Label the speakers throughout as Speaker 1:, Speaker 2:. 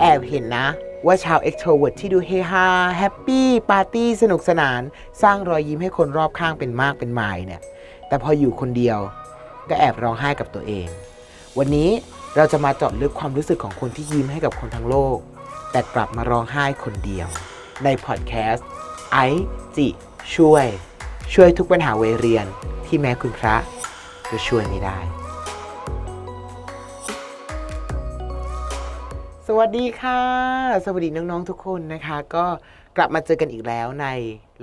Speaker 1: แอบเห็นนะ ว่าชาว extrovert ที่ดูเฮฮาแฮปปี้ปาร์ตี้สนุกสนาน สร้างรอยยิ้มให้คนรอบข้างเป็นมากเป็นหมายเนี่ย แต่พออยู่คนเดียวก็แอบร้องไห้กับตัวเอง วันนี้เราจะมาเจาะลึกความรู้สึกของคนที่ยิ้มให้กับคนทั้งโลก แต่กลับมาร้องไห้คนเดียว ในพอดแคสต์ไอจิช่วย ช่วยทุกปัญหาวัยเรียนที่แม้คุณพระจะช่วยไม่ได้ สวัสดีค่ะ สวัสดีน้อง ๆ ทุกคนนะคะ ก็กลับมาเจอกันอีกแล้วใน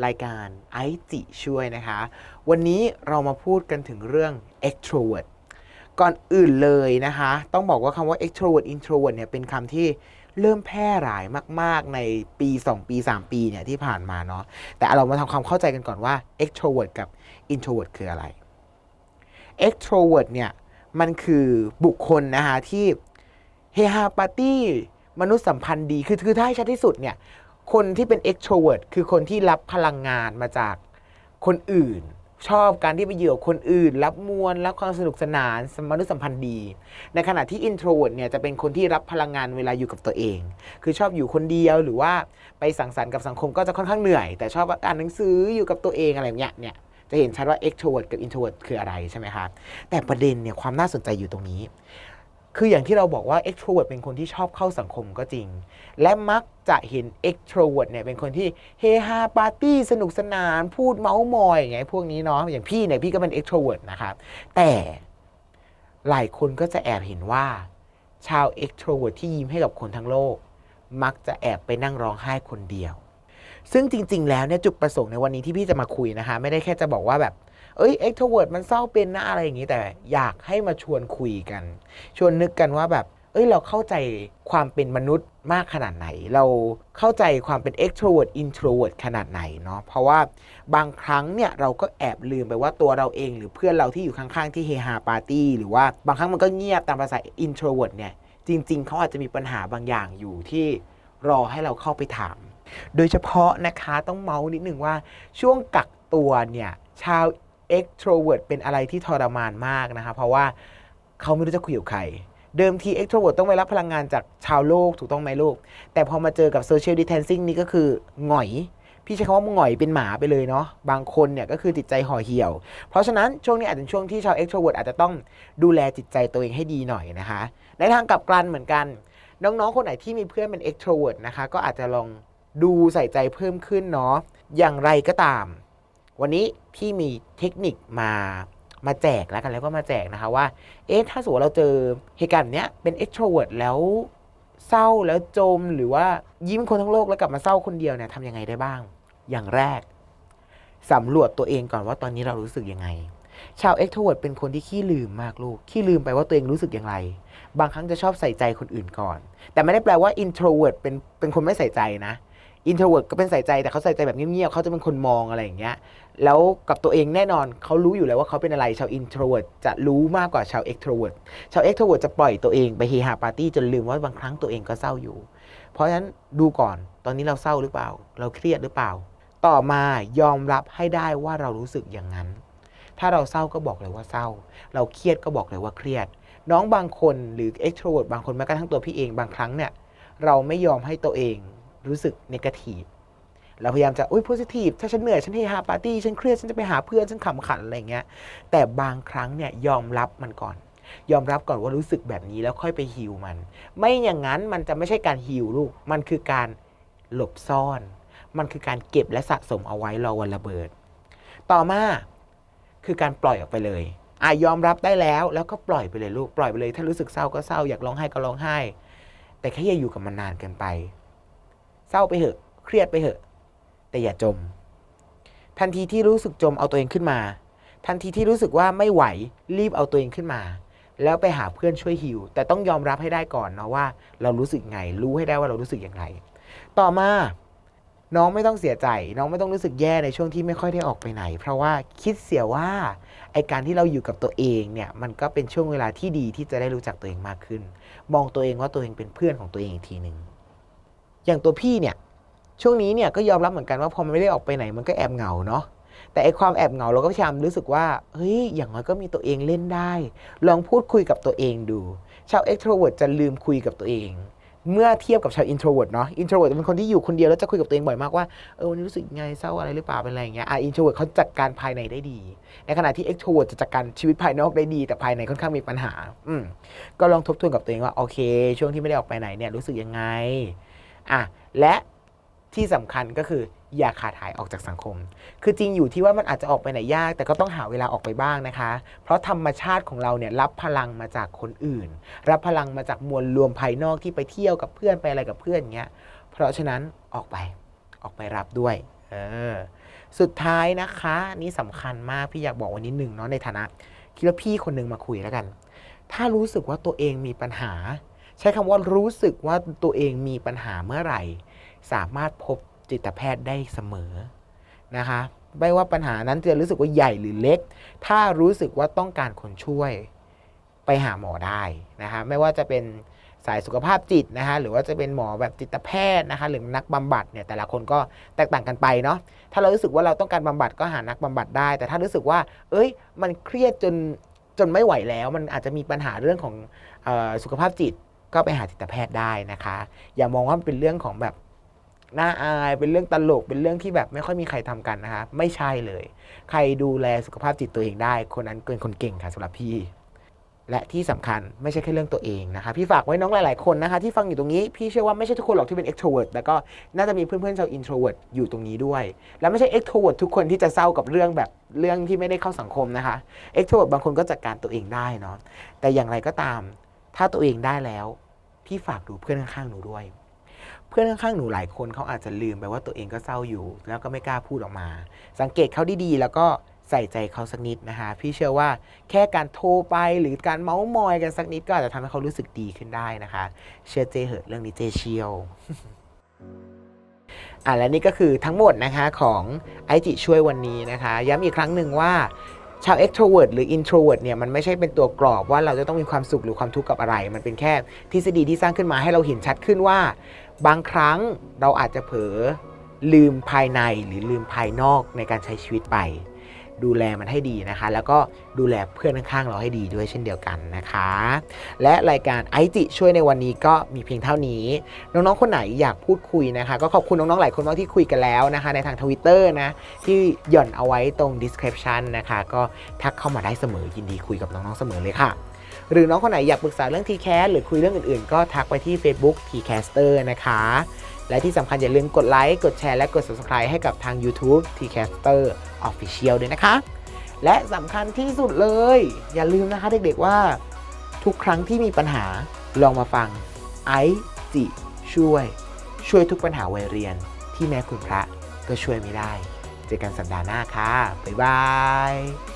Speaker 1: รายการไอจิช่วยนะคะ วันนี้เรามาพูดกันถึงเรื่อง extrovert ก่อนอื่นเลยนะคะ ต้องบอกว่าคำว่า extrovert introvert เนี่ยเป็นคำที่เริ่มแพร่หลายมาก ๆ ในปี 2 ปี 3 ปีเนี่ยที่ผ่านมาเนาะแต่เรามาทำความเข้าใจกันก่อนว่า extrovert กับ introvert คืออะไร extrovert เนี่ยมันคือบุคคลนะคะที่ เฮฮาปาร์ตี้มนุษยสัมพันธ์ดีคือคือถ้าให้ชัดที่สุดเนี่ยคนที่เป็น extrovert คือคนที่รับพลังงานมาจากคนอื่น ชอบการที่ไปอยู่กับคนอื่น รับมวลรับความสนุกสนานมนุษยสัมพันธ์ดี ในขณะที่ introvert เนี่ยจะเป็นคนที่รับพลังงานเวลาอยู่กับตัวเอง คือชอบอยู่คนเดียวหรือว่าไปสังสรรค์กับสังคมก็จะค่อนข้างเหนื่อย แต่ชอบอ่านหนังสืออยู่กับตัวเองอะไรอย่างเงี้ยเนี่ยจะเห็นชัดว่า extrovert กับ introvert คืออะไรใช่ไหมคะแต่ประเด็นเนี่ยความน่าสนใจอยู่ตรงนี้ คืออย่างที่เราบอกว่า extrovert เป็นคนที่ชอบเข้าสังคมก็จริง และมักจะเห็น extrovert เนี่ยเป็นคนที่เฮฮาปาร์ตี้สนุกสนาน พูดเมาส์มอยอย่างเงี้ยพวกนี้เนาะอย่างพี่เนี่ยพี่ก็เป็น extrovert นะครับแต่หลายคนก็จะแอบเห็นว่า ชาว extrovert ที่ยิ้มให้กับคนทั้งโลก มักจะแอบไปนั่งร้องไห้คนเดียว ซึ่งจริง ๆ แล้วเนี่ยจุดประสงค์ในวันนี้ที่พี่จะมาคุยนะคะ ไม่ได้แค่จะบอกว่าแบบ เอ้ย extrovert มันเศร้าเป็นนะอะไรอย่างนี้แต่อยากให้มาชวนคุยกัน ชวนนึกกันว่าแบบเอ้ยเราเข้าใจความเป็นมนุษย์มากขนาดไหน เราเข้าใจความเป็น extrovert introvert ขนาดไหนเนาะเพราะว่าบางครั้งเนี่ยเราก็แอบลืมไปว่าตัวเราเองหรือเพื่อนเราที่อยู่ข้างๆที่เฮฮาปาร์ตี้หรือว่าบางครั้งมันก็เงียบตามภาษา introvert เนี่ยจริง ๆ เขาอาจจะมีปัญหาบางอย่างอยู่ที่รอให้เราเข้าไปถาม โดยเฉพาะนะคะต้องเมาส์นิดหนึ่งว่าช่วงกักตัวเนี่ยชาว extrovert เป็นอะไรที่ทรมานมากนะคะเพราะว่าเขาไม่รู้จะคุยกับใคร เดิมที extrovert ต้องไปรับพลังงานจากชาวโลกถูกต้องไหมลูก แต่พอมาเจอกับ social distancing นี่ก็คือหงอย พี่ใช้คำว่าหงอยเป็นหมาไปเลยเนาะบางคนเนี่ยก็คือจิตใจห่อเหี่ยว เพราะฉะนั้นช่วงนี้อาจจะเป็นช่วงที่ชาว extrovert อาจจะต้องดูแลจิตใจตัวเองให้ดีหน่อยนะคะ ในทางกลับกันเหมือนกัน น้องๆคนไหนที่มีเพื่อนเป็น extrovert นะคะก็อาจจะลองดูใส่ใจเพิ่มขึ้นเนาะอย่างไรก็ตาม วันนี้พี่มีเทคนิคมามาแจกแล้วกันแล้วก็มาแจกนะคะว่า เอ๊ะถ้าสมมติเราเจอเหตุการณ์เนี้ยเป็น extrovert แล้วเศร้าแล้วจมหรือว่ายิ้มคนทั้งโลกแล้วกลับมาเศร้าคนเดียวเนี่ยทำยังไงได้บ้าง อย่างแรกสำรวจตัวเองก่อนว่าตอนนี้เรารู้สึกยังไง ชาว extrovert เป็นคนที่ขี้ลืมมากลูกขี้ลืมไปว่าตัวเองรู้สึกอย่างไร บางครั้งจะชอบใส่ใจคนอื่นก่อน แต่ไม่ได้แปลว่า introvert เป็นเป็นคนไม่ใส่ใจนะ introvert ก็เป็นใส่ใจแต่เขาใส่ใจแบบเงียบๆเขาจะเป็นคนมองอะไรอย่างเงี้ยแล้วกับตัวเองแน่นอนเขารู้อยู่แล้วว่าเขาเป็นอะไรชาว introvert จะรู้มากกว่าชาว extrovert ชาว extrovert จะปล่อยตัวเองไปเฮฮาปาร์ตี้จนลืมว่าบางครั้งตัวเองก็เศร้าอยู่ เพราะฉะนั้นดูก่อนตอนนี้เราเศร้าหรือเปล่า เราเครียดหรือเปล่า ต่อมายอมรับให้ได้ว่าเรารู้สึกอย่างนั้น ถ้าเราเศร้าก็บอกเลยว่าเศร้า เราเครียดก็บอกเลยว่าเครียด น้องบางคนหรือ extrovert บางคนแม้กระทั่งตัวพี่เองบางครั้งเนี่ยเราไม่ยอมให้ตัวเอง รู้สึก negative เราพยายามจะอุ้ย positive ถ้าฉันเหนื่อย ฉันเฮฮาปาร์ตี้ ฉันเครียด ฉันจะไปหาเพื่อน ฉันขำขันอะไรเงี้ย แต่บางครั้งเนี่ยยอมรับมันก่อน ยอมรับก่อนว่ารู้สึกแบบนี้แล้วค่อยไปฮิวมัน ไม่อย่างนั้นมันจะไม่ใช่การฮิวลูก มันคือการหลบซ่อน มันคือการเก็บและสะสมเอาไว้รอวันระเบิด ต่อมาคือการปล่อยออกไปเลยอะยอมรับได้แล้วแล้วก็ปล่อยไปเลยลูก ปล่อยไปเลย ถ้ารู้สึกเศร้าก็เศร้า อยากร้องไห้ก็ร้องไห้ แต่แค่อย่าอยู่กับมันนานเกินไป เศร้าไปเหอะ เครียดไปเหอะ แต่อย่าจม ทันทีที่รู้สึกจมเอาตัวเองขึ้นมา ทันทีที่รู้สึกว่าไม่ไหวรีบเอาตัวเองขึ้นมา แล้วไปหาเพื่อนช่วยฮิวแต่ต้องยอมรับให้ได้ก่อนเนาะว่า เรารู้สึกไง รู้ให้ได้ว่าเรารู้สึกอย่างไร ต่อมาน้องไม่ต้องเสียใจ น้องไม่ต้องรู้สึกแย่ในช่วงที่ไม่ค่อยได้ออกไปไหน เพราะว่าคิดเสียว่าไอการที่เราอยู่กับตัวเองเนี่ยมันก็เป็นช่วงเวลาที่ดีที่จะได้รู้จักตัวเองมากขึ้น มองตัวเองว่าตัวเองเป็นเพื่อนของตัวเองอีกทีหนึ่ง อย่างตัวพี่เนี่ยช่วงนี้เนี่ยก็ยอมรับเหมือนกันว่าพอมันไม่ได้ออกไปไหนมันก็แอบเหงาเนาะแต่ไอความแอบเหงาเราก็พยายามรู้สึกว่าเฮ้ยอย่างน้อยก็มีตัวเองเล่นได้ ลองพูดคุยกับตัวเองดู ชาว extrovert จะลืมคุยกับตัวเอง เมื่อเทียบกับชาว introvert เนาะ introvert จะเป็นคนที่อยู่คนเดียวแล้วจะคุยกับตัวเองบ่อยมากว่าเออวันนี้รู้สึกยังไงเศร้าอะไรหรือเปล่าเป็นอะไรอย่างเงี้ยอะ introvert เขาจัดการภายในได้ดี ในขณะที่ extrovert จะจัดการชีวิตภายนอกได้ดี แต่ภายในค่อนข้างมีปัญหา อืมก็ลองทบทวนกับตัวเองว่าโอเค ช่วงที่ไม่ได้ออกไปไหนเนี่ยรู้สึกยังไง อะและที่สำคัญก็คืออย่าขาดหายออกจากสังคม คือจริงอยู่ที่ว่ามันอาจจะออกไปไหนยาก แต่ก็ต้องหาเวลาออกไปบ้างนะคะ เพราะธรรมชาติของเราเนี่ยรับพลังมาจากคนอื่น รับพลังมาจากมวลรวมภายนอกที่ไปเที่ยวกับเพื่อนไปอะไรกับเพื่อนเงี้ย เพราะฉะนั้นออกไปออกไปรับด้วยเออสุดท้ายนะคะนี่สำคัญมากพี่อยากบอกวันนี้หนึ่งเนาะในฐานะคิดว่าพี่คนหนึ่งมาคุยแล้วกัน ถ้ารู้สึกว่าตัวเองมีปัญหา ใช้คำว่ารู้สึกว่าตัวเองมีปัญหาเมื่อไหร่ สามารถพบจิตแพทย์ได้เสมอนะคะไม่ว่าปัญหานั้นจะรู้สึกว่าใหญ่หรือเล็ก ถ้ารู้สึกว่าต้องการคนช่วยไปหาหมอได้นะคะไม่ว่าจะเป็นสายสุขภาพจิตนะคะหรือว่าจะเป็นหมอแบบจิตแพทย์นะคะหรือนักบำบัดเนี่ยแต่ละคนก็แตกต่างกันไปเนาะถ้าเรารู้สึกว่าเราต้องการบำบัดก็หานักบำบัดได้ แต่ถ้ารู้สึกว่า เอ้ย มันเครียดจนจนไม่ไหวแล้ว มันอาจจะมีปัญหาเรื่องของออสุขภาพจิต ก็ไปหาจิตแพทย์ได้นะคะ อย่ามองว่ามันเป็นเรื่องของแบบน่าอายเป็นเรื่องตลกเป็นเรื่องที่แบบไม่ค่อยมีใครทำกันนะคะ ไม่ใช่เลย ใครดูแลสุขภาพจิตตัวเองได้ คนนั้นเป็นคนเก่งค่ะสำหรับพี่ และที่สำคัญไม่ใช่แค่เรื่องตัวเองนะคะ พี่ฝากไว้น้องหลาย ๆ คนนะคะ ที่ฟังอยู่ตรงนี้พี่เชื่อว่าไม่ใช่ทุกคนหรอกที่เป็น extrovert แต่ก็น่าจะมีเพื่อน ๆ ชาว introvert อยู่ตรงนี้ด้วย และไม่ใช่ extrovert ทุกคนที่จะเศร้ากับเรื่องแบบเรื่องที่ไม่ได้เข้าสังคมนะคะ extrovert บางคนก็จัดการตัวเองได้เนาะแต่อย่างไรก็ตาม ถ้าตัวเองได้แล้ว พี่ฝากดูเพื่อนข้างๆหนูด้วย เพื่อนข้างๆหนูหลายคนเขาอาจจะลืมไปว่าตัวเองก็เศร้าอยู่ แล้วก็ไม่กล้าพูดออกมา สังเกตเขาดีๆ แล้วก็ใส่ใจเขาสักนิดนะคะ พี่เชื่อว่าแค่การโทรไปหรือการเมาส์มอยกันสักนิดก็อาจจะทำให้เขารู้สึกดีขึ้นได้นะคะ เชื่อเจเหอะเรื่องนี้เจเชียวอะและนี่ก็คือทั้งหมดนะคะของไอจิช่วยวันนี้นะคะ ย้ำอีกครั้งหนึ่งว่า ชาว extrovert หรือ introvert เนี่ยมันไม่ใช่เป็นตัวกรอบว่าเราจะต้องมีความสุขหรือความทุกข์กับอะไร มันเป็นแค่ทฤษฎีที่สร้างขึ้นมาให้เราเห็นชัดขึ้นว่า บางครั้งเราอาจจะเผลอลืมภายในหรือลืมภายนอกในการใช้ชีวิตไป ดูแลมันให้ดีนะคะ แล้วก็ดูแลเพื่อนข้างๆเราให้ดีด้วยเช่นเดียวกันนะคะ และรายการไอจิช่วยในวันนี้ก็มีเพียงเท่านี้ น้องๆคนไหนอยากพูดคุยนะคะ ก็ขอบคุณน้องๆหลายคนมากที่คุยกันแล้วนะคะ ในทางทวิตเตอร์นะที่หย่อนเอาไว้ตรง description นะคะ ก็ทักเข้ามาได้เสมอยินดีคุยกับน้องๆเสมอเลยค่ะหรือน้องคนไหนอยากปรึกษาเรื่อง TCAS หรือคุยเรื่องอื่นๆ ก็ทักไปที่ Facebook TCaster นะคะ และที่สำคัญอย่าลืมกดไลค์ กดแชร์ และกด subscribe ให้กับทาง YouTube TCaster Official ด้วยนะคะ และสำคัญที่สุดเลย อย่าลืมนะคะเด็กๆว่า ทุกครั้งที่มีปัญหาลองมาฟังไอจิช่วย ช่วยทุกปัญหาวัยเรียน ที่แม้คุณพระก็ช่วยไม่ได้ เจอกันสัปดาห์หน้าค่ะ บ๊ายบาย